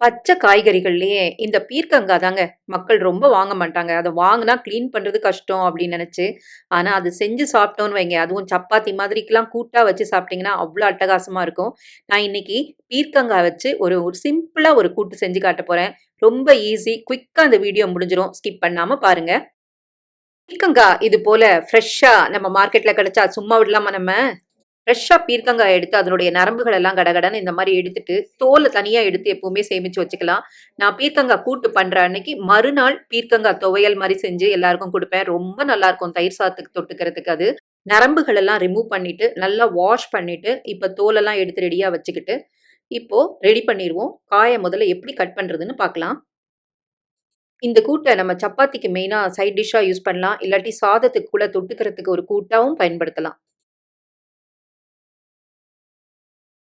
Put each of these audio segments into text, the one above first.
பச்சை காய்கறிகள்லயே இந்த பீர்க்கங்காய் தாங்க மக்கள் ரொம்ப வாங்க மாட்டாங்க. அதை வாங்கினா க்ளீன் பண்ணுறது கஷ்டம் அப்படின்னு நினச்சி ஆனால் அது செஞ்சு சாப்பிட்டோன்னு வைங்க, அதுவும் சப்பாத்தி மாதிரிக்கெலாம் கூட்டாக வச்சு சாப்பிட்டீங்கன்னா, அவ்வளோ அட்டகாசமாக இருக்கும். நான் இன்னைக்கு பீர்க்கங்காய் வச்சு ஒரு ஒரு சிம்பிளாக ஒரு கூட்டு செஞ்சு காட்ட போகிறேன் ரொம்ப ஈஸி. குயிக்காக அந்த வீடியோ முடிஞ்சிடும் ஸ்கிப் பண்ணாமல் பாருங்கள் பீர்க்கங்காய் இது போல் ஃப்ரெஷ்ஷாக நம்ம மார்க்கெட்டில் கிடச்சா சும்மா விடலாமா நம்ம? ஃப்ரெஷ்ஷாக பீர்க்கங்காய் எடுத்து அதனுடைய நரம்புகள் எல்லாம் கடகடன்னு இந்த மாதிரி எடுத்துட்டு, தோலை தனியாக எடுத்து எப்பவுமே சேமிச்சு வச்சுக்கலாம். நான் பீர்க்கங்காய் கூட்டு பண்ற அன்னைக்கு மறுநாள் பீர்க்கங்காய் துவையல் மாதிரி செஞ்சு எல்லாருக்கும் கொடுப்பேன் ரொம்ப நல்லாருக்கும். தயிர் சாதத்துக்கு தொட்டுக்கிறதுக்கு அது. நரம்புகள் எல்லாம் ரிமூவ் பண்ணிட்டு, நல்லா வாஷ் பண்ணிட்டு, இப்போ தோலெல்லாம் எடுத்து ரெடியாக வச்சுக்கிட்டு, இப்போ ரெடி பண்ணிடுவோம் காயை முதல்ல எப்படி கட் பண்ணுறதுன்னு பார்க்கலாம். இந்த கூட்டை நம்ம சப்பாத்திக்கு மெயினாக சைட் டிஷ்ஷாக யூஸ் பண்ணலாம். இல்லாட்டி சாதத்துக்கு கூட தொட்டுக்கிறதுக்கு ஒரு கூட்டாகவும் பயன்படுத்தலாம்.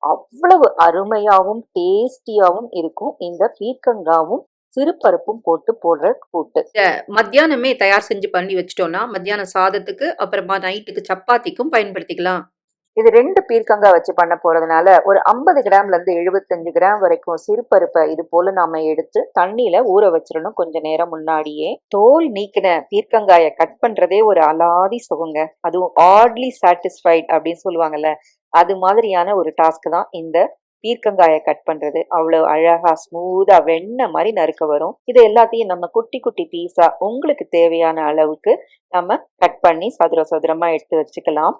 அவ்வளவு அருமையாவும், டேஸ்டியாவும் இருக்கும் இந்த பீர்க்கங்காவும், சிறுபருப்பும் போட்டு போடுற கூட்டு. மத்தியானமே தயார் செஞ்சு பண்ணி வச்சுட்டோம்னா, மத்தியான சாதத்துக்கு, அப்புறமா நைட்டுக்கு சப்பாத்திக்கும் பயன்படுத்திக்கலாம். இது 2 பீர்க்கங்கா வச்சு பண்ண போறதுனால, ஒரு 50 கிராம்ல இருந்து 75 கிராம் வரைக்கும் சிறுபருப்ப இது போல நாம எடுத்து தண்ணீல ஊற வச்சிரணும் கொஞ்ச நேரம் முன்னாடியே. தோல் நீக்கின பீர்க்கங்காய கட் பண்றதே ஒரு அலாதி சுகங்க. அதுவும் ஆட்லி சாட்டிஸ்ஃபைட் அப்படின்னு சொல்லுவாங்கல்ல, அது மாதிரியான ஒரு டாஸ்க் தான் இந்த பீர்க்கங்காயை கட் பண்றது. அவ்வளவு அழகா ஸ்மூதா வெண்ண மாதிரி நறுக்க வரும். இது எல்லாத்தையும் நம்ம குட்டி குட்டி பீஸா உங்களுக்கு தேவையான அளவுக்கு நம்ம கட் பண்ணி சதுர சதுரமா எடுத்து வச்சுக்கலாம்.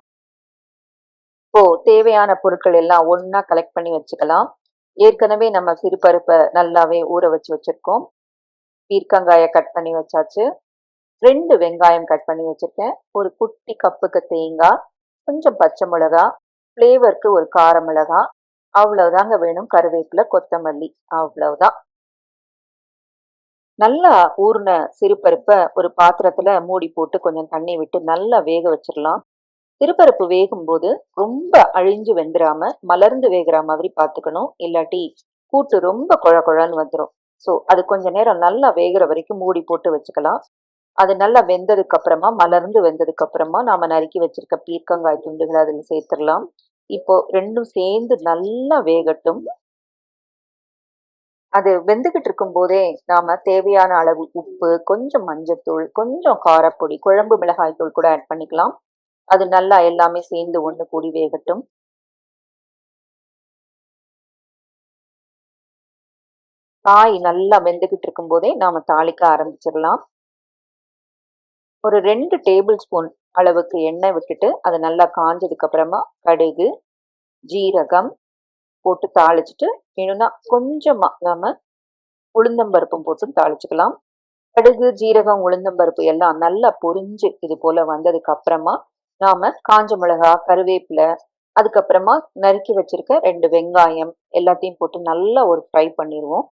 இப்போ தேவையான பொருட்கள் எல்லாம் ஒன்னா கலெக்ட் பண்ணி வச்சுக்கலாம். ஏற்கனவே நம்ம சிறுபருப்பை நல்லாவே ஊற வச்சு வச்சிருக்கோம். பீர்க்கங்காயை கட் பண்ணி வச்சாச்சு. ரெண்டு வெங்காயம் கட் பண்ணி வச்சிருக்கேன். ஒரு குட்டி கப்புக்கு தேங்காய், கொஞ்சம் பச்சை மிளகா, ஃப்ளேவருக்கு ஒரு கார மிளகா, அவ்வளவுதாங்க வேணும். கருவேப்பிலை, கொத்தமல்லி அவ்வளவுதான். நல்லா ஊர்ன சிறுபருப்ப ஒரு பாத்திரத்துல மூடி போட்டு கொஞ்சம் தண்ணி விட்டு நல்லா வேக வச்சிரலாம். சிறுபருப்பு வேகும்போது ரொம்ப அழிஞ்சு வெந்துராம, மலர்ந்து வேகிற மாதிரி பார்த்துக்கணும். இல்லாட்டி கூட்டு ரொம்ப கொழ கொழன்னு வந்துரும். ஸோ அது கொஞ்ச நேரம் நல்லா வேகிற வரைக்கும் மூடி போட்டு வச்சுக்கலாம். அது நல்லா வெந்ததுக்கு அப்புறமா, மலர்ந்து வெந்ததுக்கு அப்புறமா நாம நறுக்கி வச்சிருக்க பீர்க்கங்காய் துண்டுகள் அதுல சேர்த்துரலாம். இப்போ ரெண்டும் சேர்ந்து நல்லா வேகட்டும். அது வெந்துகிட்டு இருக்கும்போதே நாம தேவையான அளவு உப்பு, கொஞ்சம் மஞ்சத்தூள், கொஞ்சம் காரப்பொடி, குழம்பு மிளகாய் தூள் கூட ஆட் பண்ணிக்கலாம். அது நல்லா எல்லாமே சேர்ந்து ஒண்ணு கூடி வேகட்டும். காய் நல்லா வெந்துகிட்டு இருக்கும்போதே நாம தாளிக்க ஆரம்பிச்சிடலாம் ஒரு ரெண்டு டேபிள் ஸ்பூன் அளவுக்கு எண்ணெய் விட்டுட்டு, அது நல்லா காஞ்சதுக்கு அப்புறமா கடுகு, ஜீரகம் போட்டு தாளிச்சுட்டு, வேணும்னா கொஞ்சமாக நாம் உளுந்தம்பருப்பும் போட்டு தாளிச்சுக்கலாம். கடுகு, ஜீரகம், உளுந்தம்பருப்பு எல்லாம் நல்லா பொரிஞ்சு இது போல் வந்ததுக்கு அப்புறமா, நாம் காஞ்ச மிளகா, கருவேப்பிலை, அதுக்கப்புறமா நறுக்கி வச்சிருக்க ரெண்டு வெங்காயம் எல்லாத்தையும் போட்டு நல்லா ஒரு ஃப்ரை பண்ணிடுவோம்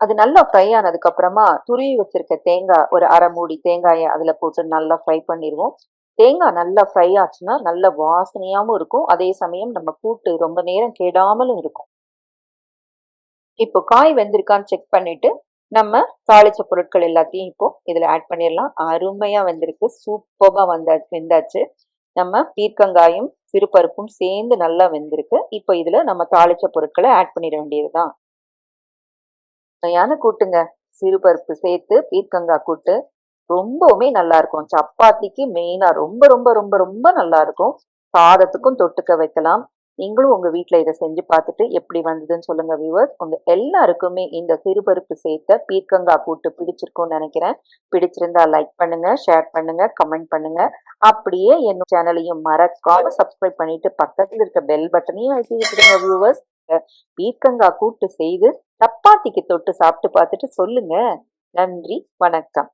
அது நல்லா ஃப்ரை ஆனதுக்கு அப்புறமா துருவி வச்சிருக்க தேங்காய் ஒரு அரை மூடி தேங்காயை அதில் போட்டு நல்லா ஃப்ரை பண்ணிடுவோம் தேங்காய் நல்லா ஃப்ரை ஆச்சுன்னா நல்ல வாசனையாகவும் இருக்கும். அதே சமயம் நம்ம கூட்டு ரொம்ப நேரம் கெடாமலும் இருக்கும். இப்போ காய் வெந்திருக்கான்னு செக் பண்ணிட்டு, நம்ம தாளிச்ச பொருட்கள் எல்லாத்தையும் இப்போ இதில் ஆட் பண்ணிடலாம் அருமையாக வந்திருக்கு சூப்பராக வந்தா வெந்தாச்சு. நம்ம பீர்க்கங்காயும், சிறுபருப்பும் சேர்ந்து நல்லா வெந்திருக்கு. இப்போ இதில் நம்ம தாளிச்ச பொருட்களை ஆட் பண்ணிட வேண்டியது தான் சுவையான கூட்டுங்க. சிறுபருப்பு சேர்த்து பீர்க்கங்காய் கூட்டு. ரொம்பவுமே நல்லா இருக்கும். சப்பாத்திக்கு மெயினா ரொம்ப ரொம்ப ரொம்ப ரொம்ப நல்லா இருக்கும். சாதத்துக்கும் தொட்டுக்க வைக்கலாம். நீங்களும் உங்க வீட்டில் இதை செஞ்சு பார்த்துட்டு எப்படி வந்ததுன்னு சொல்லுங்க வியூவர்ஸ். உங்க எல்லாருக்குமே இந்த சிறுபருப்பு சேர்த்த பீர்க்கங்காய் கூட்டு பிடிச்சிருக்கும்னு நினைக்கிறேன் பிடிச்சிருந்தா லைக் பண்ணுங்க, ஷேர் பண்ணுங்க, கமெண்ட் பண்ணுங்க. அப்படியே என் சேனலையும் மறக்காம சப்ஸ்கிரைப் பண்ணிட்டு பக்கத்தில் இருக்க பெல் பட்டனையும் அழுத்தி விட்டுருங்க வியூவர்ஸ். பீர்க்கங்காய் கூட்டு செய்து சப்பாத்திக்கு தொட்டு சாப்பிட்டு பார்த்துட்டு சொல்லுங்க. நன்றி, வணக்கம்.